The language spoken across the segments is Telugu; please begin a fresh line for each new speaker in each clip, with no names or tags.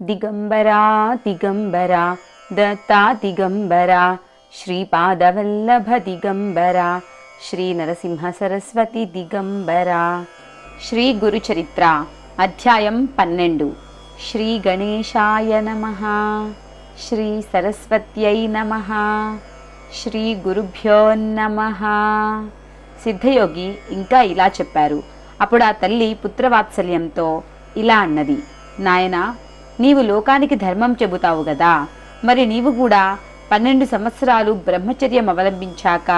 దిగంబరా దిగంబరా దత్తా దిగంబరా శ్రీపాదవల్లభ దిగంబరా శ్రీ నరసింహ సరస్వతి దిగంబరా శ్రీ గురుచరిత్ర అధ్యాయం పన్నెండు శ్రీ గణేశాయ నమ శ్రీ సరస్వత్యై నమ శ్రీ గురుభ్యో నమ సిద్ధయోగి ఇంకా ఇలా చెప్పారు అప్పుడు ఆ తల్లి పుత్రవాత్సల్యంతో ఇలా అన్నది నాయనా నీవు లోకానికి ధర్మం చెబుతావు గదా. మరి నీవు కూడా పన్నెండు సంవత్సరాలు బ్రహ్మచర్యం అవలంబించాక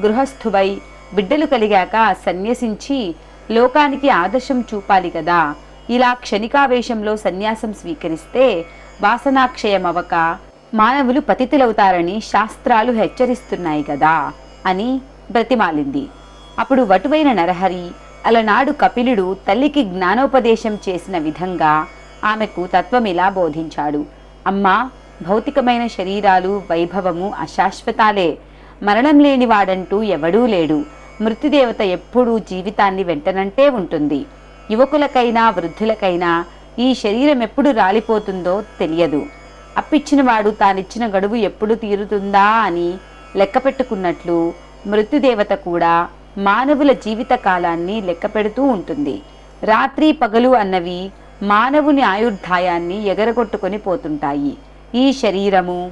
గృహస్థువై బిడ్డలు కలిగాక సన్యసించి లోకానికి ఆదర్శం చూపాలి కదా ఇలా క్షణికావేశంలో సన్యాసం స్వీకరిస్తే వాసనాక్షయమవక మానవులు పతితులవుతారని శాస్త్రాలు హెచ్చరిస్తున్నాయి కదా అని బ్రతిమాలింది. అప్పుడు వటువైన నరహరి అలనాడు కపిలుడు తల్లికి జ్ఞానోపదేశం చేసిన విధంగా ఆమెకు తత్వం ఇలా బోధించాడు. అమ్మా భౌతికమైన శరీరాలు వైభవము అశాశ్వతాలే. మరణం లేనివాడంటూ ఎవడూ లేడు. మృత్యుదేవత ఎప్పుడూ జీవితాన్ని వెంటనంటే ఉంటుంది. యువకులకైనా వృద్ధులకైనా ఈ శరీరం ఎప్పుడు రాలిపోతుందో తెలియదు. అప్పిచ్చినవాడు తానిచ్చిన గడువు ఎప్పుడు తీరుతుందా అని లెక్కపెట్టుకున్నట్లు మృత్యుదేవత కూడా మానవుల జీవిత కాలాన్ని లెక్కపెడుతూ ఉంటుంది. రాత్రి పగలు అన్నవి మానవుని ఆయుర్ధాయాన్ని ఎగరగొట్టుకొని పోతుంటాయి. ఈ శరీరము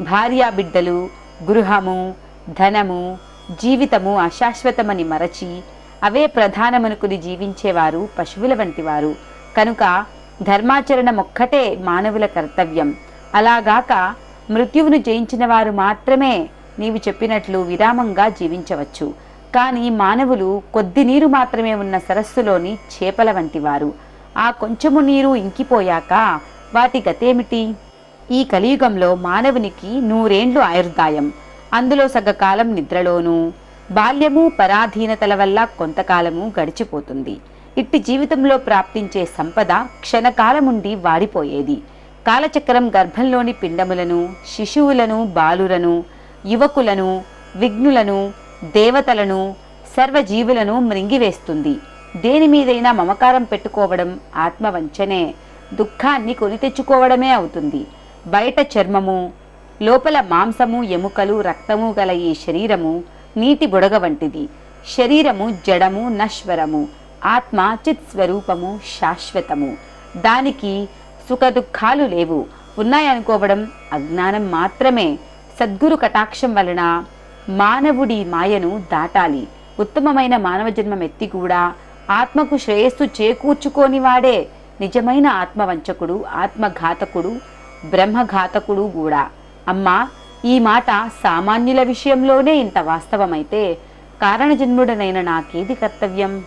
భార్యాబిడ్డలు గృహము ధనము జీవితము అశాశ్వతమని మరచి అవే ప్రధానమనుకుని జీవించేవారు పశువుల వంటివారు. కనుక ధర్మాచరణ ఒక్కటే మానవుల కర్తవ్యం. అలాగాక మృత్యువును జయించిన వారు మాత్రమే నీవు చెప్పినట్లు విరామంగా జీవించవచ్చు. కానీ మానవులు కొద్ది నీరు మాత్రమే ఉన్న సరస్సులోని చేపల వంటివారు. ఆ కొంచెము నీరు ఇంకిపోయాక వాటి గతేమిటి? ఈ కలియుగంలో మానవునికి నూరేండ్లు ఆయుర్దాయం. అందులో సగకాలం నిద్రలోనూ బాల్యము పరాధీనతల వల్ల కొంతకాలము గడిచిపోతుంది. ఇట్టి జీవితంలో ప్రాప్తించే సంపద క్షణకాలముండి వాడిపోయేది. కాలచక్రం గర్భంలోని పిండములను శిశువులను బాలులను యువకులను విఘ్నులను దేవతలను సర్వజీవులను మృంగివేస్తుంది. దేని మీదైనా మమకారం పెట్టుకోవడం ఆత్మవంచనే. దుఃఖాన్ని కొని తెచ్చుకోవడమే అవుతుంది. బయట చర్మము లోపల మాంసము ఎముకలు రక్తము గల ఈ శరీరము నీటి బుడగ వంటిది. శరీరము జడము నశ్వరము ఆత్మ చిత్ స్వరూపము శాశ్వతము. దానికి సుఖ దుఃఖాలు లేవు. ఉన్నాయనుకోవడం అజ్ఞానం మాత్రమే. సద్గురు కటాక్షం వలన మానవుడి మాయను దాటాలి. ఉత్తమమైన మానవ జన్మం ఎత్తి కూడా ఆత్మకు శ్రేయస్సు చేకూర్చుకోని వాడే నిజమైన ఆత్మవంచకుడు ఆత్మఘాతకుడు బ్రహ్మఘాతకుడు కూడా. అమ్మా ఈ మాట సామాన్యుల విషయంలోనే ఇంత వాస్తవమైతే కారణజన్ముడనైన నాకేది కర్తవ్యం?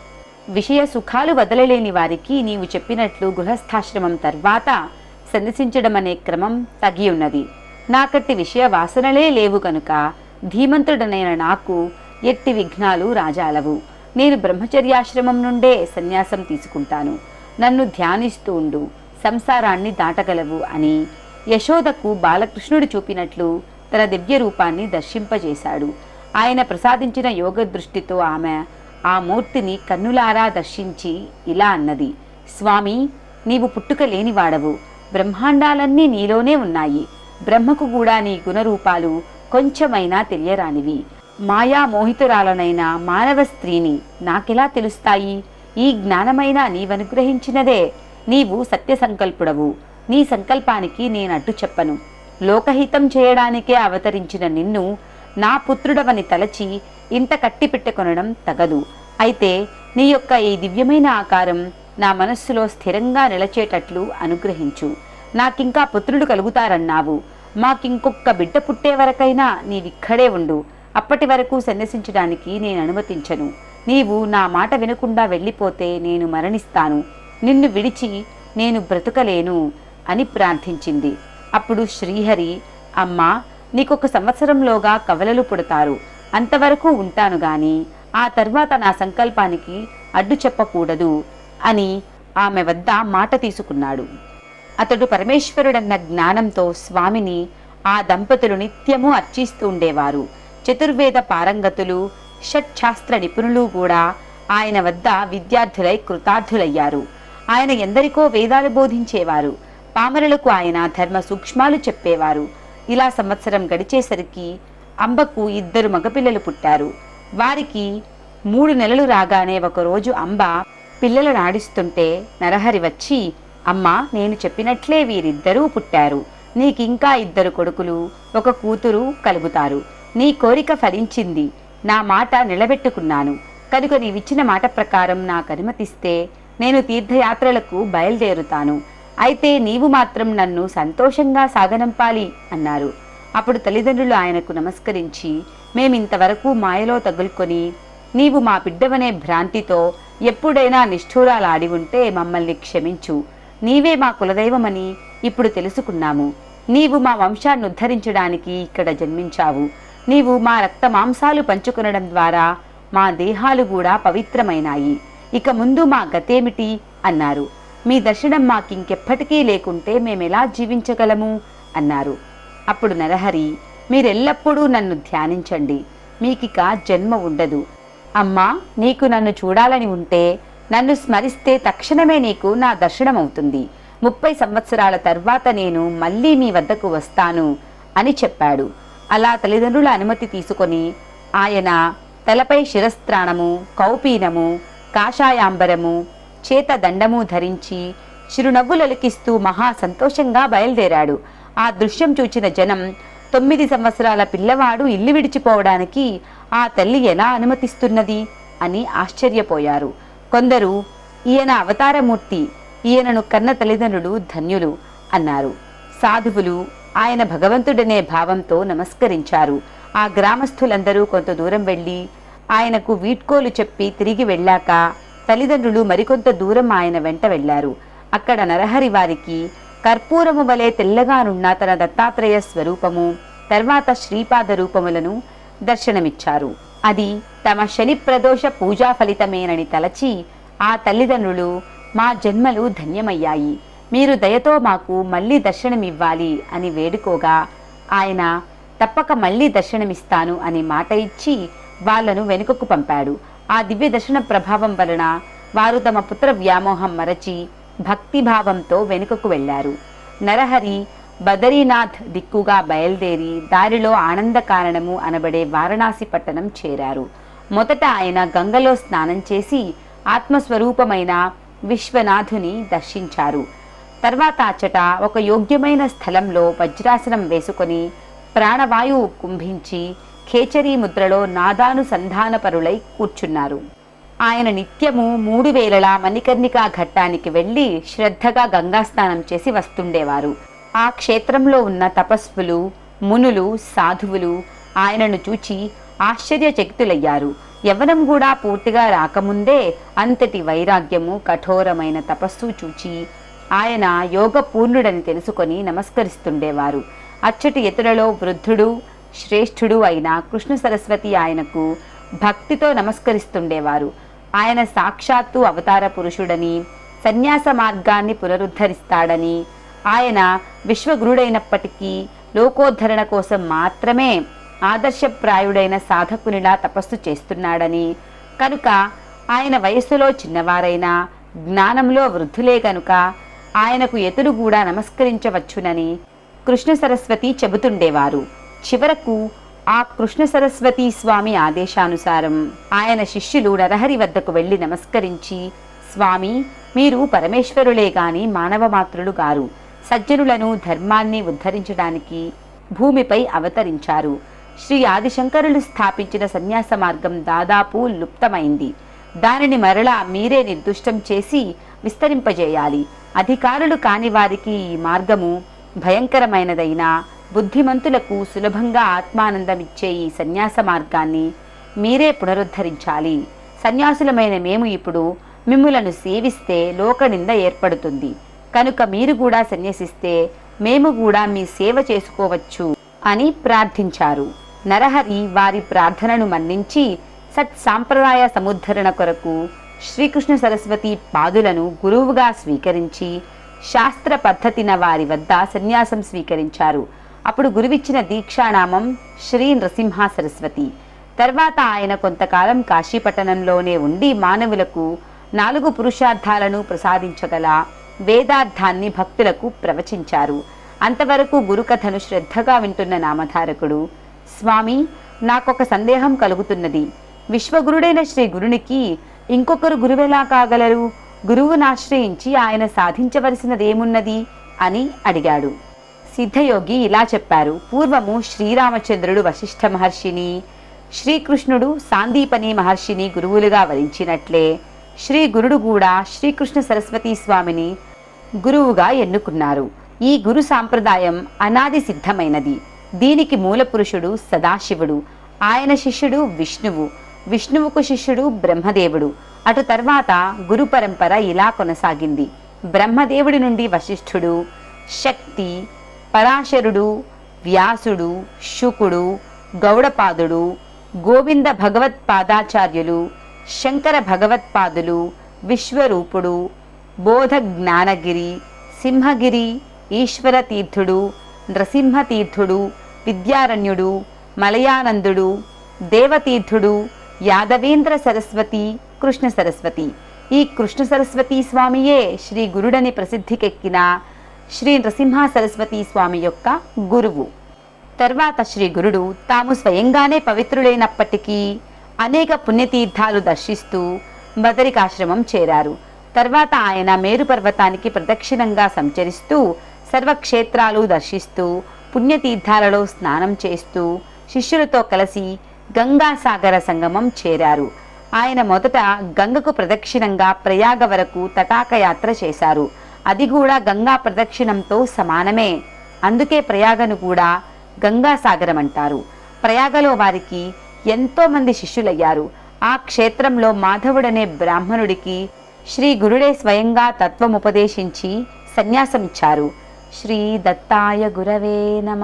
విషయ సుఖాలు వదలలేని వారికి నీవు చెప్పినట్లు గృహస్థాశ్రమం తర్వాత సందర్శించడం అనే క్రమం తగి ఉన్నది నాకట్టి విషయ వాసనలే లేవు కనుక ధీమంతుడనైన నాకు ఎట్టి విఘ్నాలు రాజాలవు. నేను బ్రహ్మచర్యాశ్రమం నుండే సన్యాసం తీసుకుంటాను. నన్ను ధ్యానిస్తూ ఉండు. సంసారాన్ని దాటగలవు అని యశోదకు బాలకృష్ణుడు చూపినట్లు తన దివ్య రూపాన్ని దర్శింపజేశాడు. ఆయన ప్రసాదించిన యోగ దృష్టితో ఆమె ఆ మూర్తిని కన్నులారా దర్శించి ఇలా అన్నది. స్వామి నీవు పుట్టుక లేనివాడవు. బ్రహ్మాండాలన్నీ నీలోనే ఉన్నాయి. బ్రహ్మకు కూడా నీ గుణరూపాలు కొంచెమైనా తెలియరానివి. మాయా మోహితురాలనైన మానవ స్త్రీని నాకెలా తెలుస్తాయి? ఈ జ్ఞానమైన నీవనుగ్రహించినదే. నీవు సత్య సంకల్పుడవు నీ సంకల్పానికి నేనట్టు చెప్పను. లోకహితం చేయడానికే అవతరించిన నిన్ను నా పుత్రుడవని తలచి ఇంత కట్టి పెట్టుకొనడం తగదు. అయితే నీ యొక్క ఈ దివ్యమైన ఆకారం నా మనస్సులో స్థిరంగా నిలచేటట్లు అనుగ్రహించు. నాకింకా పుత్రుడు కలుగుతారన్నావు. మాకింకొక్క బిడ్డ పుట్టే వరకైనా నీవిక్కడే ఉండు. అప్పటి వరకు సన్యసించడానికి నేను అనుమతించను. నీవు నా మాట వినకుండా వెళ్ళిపోతే నేను మరణిస్తాను. నిన్ను విడిచి నేను బ్రతుకలేను అని ప్రార్థించింది. అప్పుడు శ్రీహరి అమ్మా నీకొక సంవత్సరంలోగా కవలలు పుడతారు. అంతవరకు ఉంటాను గాని ఆ తర్వాత నా సంకల్పానికి అడ్డు చెప్పకూడదు అని ఆమె వద్ద మాట తీసుకున్నాడు. అతడు పరమేశ్వరుడన్న జ్ఞానంతో స్వామిని ఆ దంపతులు నిత్యము అర్చిస్తూ ఉండేవారు. చతుర్వేద పారంగతులు షట్శాస్త్ర నిపుణులు కూడా ఆయన వద్ద విద్యార్థులై కృతార్థులయ్యారు. ఆయన ఎందరికో వేదాలు బోధించేవారు. పామరులకు ఆయన ధర్మ సూక్ష్మాలు చెప్పేవారు. ఇలా సంవత్సరం గడిచేసరికి అంబకు ఇద్దరు మగపిల్లలు పుట్టారు. వారికి మూడు నెలలు రాగానే ఒకరోజు అంబ పిల్లలను ఆడిస్తుంటే నరహరి వచ్చి అమ్మా నేను చెప్పినట్లే వీరిద్దరూ పుట్టారు. నీకింకా ఇద్దరు కొడుకులు ఒక కూతురు కలుగుతారు. నీ కోరిక ఫలించింది. నా మాట నిలబెట్టుకున్నాను. కనుక నీవిచ్చిన మాట ప్రకారం నాకు అనుమతిస్తే నేను తీర్థయాత్రలకు బయలుదేరుతాను. అయితే నీవు మాత్రం నన్ను సంతోషంగా సాగనంపాలి అన్నారు. అప్పుడు తల్లిదండ్రులు ఆయనకు నమస్కరించి మేమింతవరకు మాయలో తగులుకొని నీవు మా బిడ్డవనే భ్రాంతితో ఎప్పుడైనా నిష్ఠూరాలాడి ఉంటే మమ్మల్ని క్షమించు. నీవే మా కులదైవమని ఇప్పుడు తెలుసుకున్నాము. నీవు మా వంశాన్ని ఉద్ధరించడానికి ఇక్కడ జన్మించావు. నీవు మా రక్త మాంసాలు పంచుకునడం ద్వారా మా దేహాలు కూడా పవిత్రమైనాయి. ఇక ముందు మా గతేమిటి? అన్నారు. మీ దర్శనం మాకింకెప్పటికీ లేకుంటే మేమెలా జీవించగలము? అన్నారు. అప్పుడు నరహరి మీరెల్లప్పుడూ నన్ను ధ్యానించండి. మీకిక జన్మ ఉండదు. అమ్మా నీకు నన్ను చూడాలని ఉంటే నన్ను స్మరిస్తే తక్షణమే నీకు నా దర్శనమవుతుంది. ముప్పై సంవత్సరాల తర్వాత నేను మళ్ళీ మీ వద్దకు వస్తాను అని చెప్పాడు. అలా తల్లిదండ్రుల అనుమతి తీసుకొని ఆయన తలపై శిరస్త్రాణము కౌపీనము కాషాయాంబరము చేత దండము ధరించి చిరునవ్వులలికిస్తూ మహా సంతోషంగా బయలుదేరాడు. ఆ దృశ్యం చూచిన జనం తొమ్మిది సంవత్సరాల పిల్లవాడు ఇల్లు విడిచిపోవడానికి ఆ తల్లి ఎలా అనుమతిస్తున్నది అని ఆశ్చర్యపోయారు. కొందరు ఈయన అవతారమూర్తి ఈయనను కన్న తల్లిదండ్రులు ధన్యులు అన్నారు. సాధువులు ఆయన భగవంతుడనే భావంతో నమస్కరించారు. ఆ గ్రామస్థులందరూ కొంత దూరం వెళ్ళి ఆయనకు వీడ్కోలు చెప్పి తిరిగి వెళ్ళాక తల్లిదండ్రులు మరికొంత దూరం ఆయన వెంట వెళ్ళారు. అక్కడ నరహరి వారికి కర్పూరము వలె తెల్లగానున్న తన దత్తాత్రేయ స్వరూపము తర్వాత శ్రీపాద రూపములను దర్శనమిచ్చారు. అది తమ శని ప్రదోష పూజా ఫలితమేనని తలచి ఆ తల్లిదండ్రులు మా జన్మలు ధన్యమయ్యాయి. మీరు దయతో మాకు మళ్ళీ దర్శనమివ్వాలి అని వేడుకోగా ఆయన తప్పక మళ్ళీ దర్శనమిస్తాను అని మాట ఇచ్చి వాళ్ళను వెనుకకు పంపాడు. ఆ దివ్య దర్శన ప్రభావం వలన వారు తమ పుత్ర వ్యామోహం మరచి భక్తిభావంతో వెనుకకు వెళ్ళారు నరహరి బదరీనాథ్ దిక్కుగా బయలుదేరి దారిలో ఆనంద కారణము అనబడే వారణాసి పట్టణం చేరారు. మొదట ఆయన గంగలో స్నానం చేసి ఆత్మస్వరూపమైన విశ్వనాథుని దర్శించారు. తర్వాత అచ్చట ఒక యోగ్యమైన స్థలంలో వజ్రాసనం వేసుకొని ప్రాణవాయువు కుంభించి ఖేచరీ ముద్రలో నాదానుసంధానపరులై కూర్చున్నారు. ఆయన నిత్యము మూడు వేలలా మణికర్ణికా ఘట్టానికి వెళ్ళి శ్రద్ధగా గంగాస్నానం చేసి వస్తుండేవారు. ఆ క్షేత్రంలో ఉన్న తపస్సులు మునులు సాధువులు ఆయనను చూచి ఆశ్చర్యచకితులయ్యారు. యవ్వనం కూడా పూర్తిగా రాకముందే అంతటి వైరాగ్యము కఠోరమైన తపస్సు చూచి ఆయన యోగ పూర్ణుడని తెలుసుకొని నమస్కరిస్తుండేవారు. అచ్చటి ఇతరులలో వృద్ధుడు శ్రేష్ఠుడు అయిన కృష్ణ సరస్వతి ఆయనకు భక్తితో నమస్కరిస్తుండేవారు. ఆయన సాక్షాత్తు అవతార పురుషుడని సన్యాస మార్గాన్ని పునరుద్ధరిస్తాడని ఆయన విశ్వగురుడైనప్పటికీ లోకోద్ధరణ కోసం మాత్రమే ఆదర్శప్రాయుడైన సాధకునిలా తపస్సు చేస్తున్నాడని కనుక ఆయన వయస్సులో చిన్నవారైనా జ్ఞానంలో వృద్ధులే కనుక ఆయనకు ఎదురు కూడా నమస్కరించవచ్చునని కృష్ణ సరస్వతి చెబుతుండేవారు. చివరకు ఆ కృష్ణ సరస్వతి స్వామి ఆదేశానుసారం ఆయన శిష్యులు నరహరి వద్దకు వెళ్ళి నమస్కరించి స్వామి మీరు పరమేశ్వరులే గాని మానవ మాత్రులు గారు. సజ్జనులను ధర్మాన్ని ఉద్ధరించడానికి భూమిపై అవతరించారు. శ్రీ ఆదిశంకరులు స్థాపించిన సన్యాస మార్గం దాదాపు లుప్తమైంది. దానిని మరలా మీరే నిర్దుష్టం చేసి విస్తరింపజేయాలి. అధికారులు కాని వారికి ఈ మార్గము భయంకరమైనదైనా బుద్ధిమంతులకు సులభంగా ఆత్మానందమిచ్చే ఈ సన్యాస మార్గాన్ని మీరే పునరుద్ధరించాలి. సన్యాసులమైన మేము ఇప్పుడు మిమ్ములను సేవిస్తే లోకనింద ఏర్పడుతుంది. కనుక మీరు కూడా సన్యసిస్తే మేము కూడా మీ సేవ చేసుకోవచ్చు అని ప్రార్థించారు. నరహరి వారి ప్రార్థనను మన్నించి సత్ సాంప్రదాయ సముద్ధరణ కొరకు శ్రీకృష్ణ సరస్వతి పాదులను గురువుగా స్వీకరించి శాస్త్ర పద్ధతిన వారి వద్ద సన్యాసం స్వీకరించారు. అప్పుడు గురువిచ్చిన దీక్షానామం శ్రీ నృసింహ సరస్వతి. తర్వాత ఆయన కొంతకాలం కాశీపట్టణంలోనే ఉండి మానవులకు నాలుగు పురుషార్థాలను ప్రసాదించగల వేదార్థాన్ని భక్తులకు ప్రవచించారు. అంతవరకు గురుకథను శ్రద్ధగా వింటున్న నామధారకుడు స్వామి నాకొక సందేహం కలుగుతున్నది. విశ్వగురుడైన శ్రీ గురునికి ఇంకొకరు గురువెలా కాగలరు? గురువును ఆశ్రయించి ఆయన సాధించవలసినదేమున్నది? అని అడిగాడు. సిద్ధయోగి ఇలా చెప్పారు. పూర్వము శ్రీరామచంద్రుడు వశిష్ఠ మహర్షిని శ్రీకృష్ణుడు సాందీపని మహర్షిని గురువులుగా వరించినట్లే శ్రీ గురుడు కూడా శ్రీకృష్ణ సరస్వతీ స్వామిని గురువుగా ఎన్నుకున్నారు. ఈ గురు సాంప్రదాయం అనాది సిద్ధమైనది. దీనికి మూల పురుషుడు సదాశివుడు ఆయన శిష్యుడు విష్ణువు విష్ణువుకు శిష్యుడు బ్రహ్మదేవుడు. అటు తర్వాత గురు పరంపర ఇలా కొనసాగింది. బ్రహ్మదేవుడి నుండి వశిష్ఠుడు శక్తి పరాశరుడు వ్యాసుడు శుకుడు గౌడపాదుడు గోవింద భగవత్పాదాచార్యులు శంకర భగవత్పాదులు విశ్వరూపుడు బోధ జ్ఞానగిరి సింహగిరి ఈశ్వర తీర్థుడు నృసింహతీర్థుడు విద్యారణ్యుడు మలయానందుడు దేవతీర్థుడు యాదవేంద్ర సరస్వతి కృష్ణ సరస్వతి. ఈ కృష్ణ సరస్వతి స్వామియే శ్రీ గురుడని ప్రసిద్ధికెక్కిన శ్రీ నృసింహ సరస్వతి స్వామి యొక్క గురువు. తర్వాత శ్రీ గురుడు తాము స్వయంగానే పవిత్రులైనప్పటికీ అనేక పుణ్యతీర్థాలు దర్శిస్తూ బదరికాశ్రమం చేరారు. తర్వాత ఆయన మేరు పర్వతానికి ప్రదక్షిణంగా సంచరిస్తూ సర్వక్షేత్రాలు దర్శిస్తూ పుణ్యతీర్థాలలో స్నానం చేస్తూ శిష్యులతో కలిసి గంగాసాగర సంగమం చేరారు. ఆయన మొదట గంగకు ప్రదక్షిణంగా ప్రయాగ వరకు తటాకయాత్ర చేశారు. అది కూడా గంగా ప్రదక్షిణంతో సమానమే. అందుకే ప్రయాగను కూడా గంగాసాగరం అంటారు. ప్రయాగలో వారికి ఎంతోమంది శిష్యులయ్యారు. ఆ క్షేత్రంలో మాధవుడనే బ్రాహ్మణుడికి శ్రీ గురుడే స్వయంగా తత్వముపదేశించి సన్యాసమిచ్చారు. శ్రీ దత్తాయ గురవే నమ.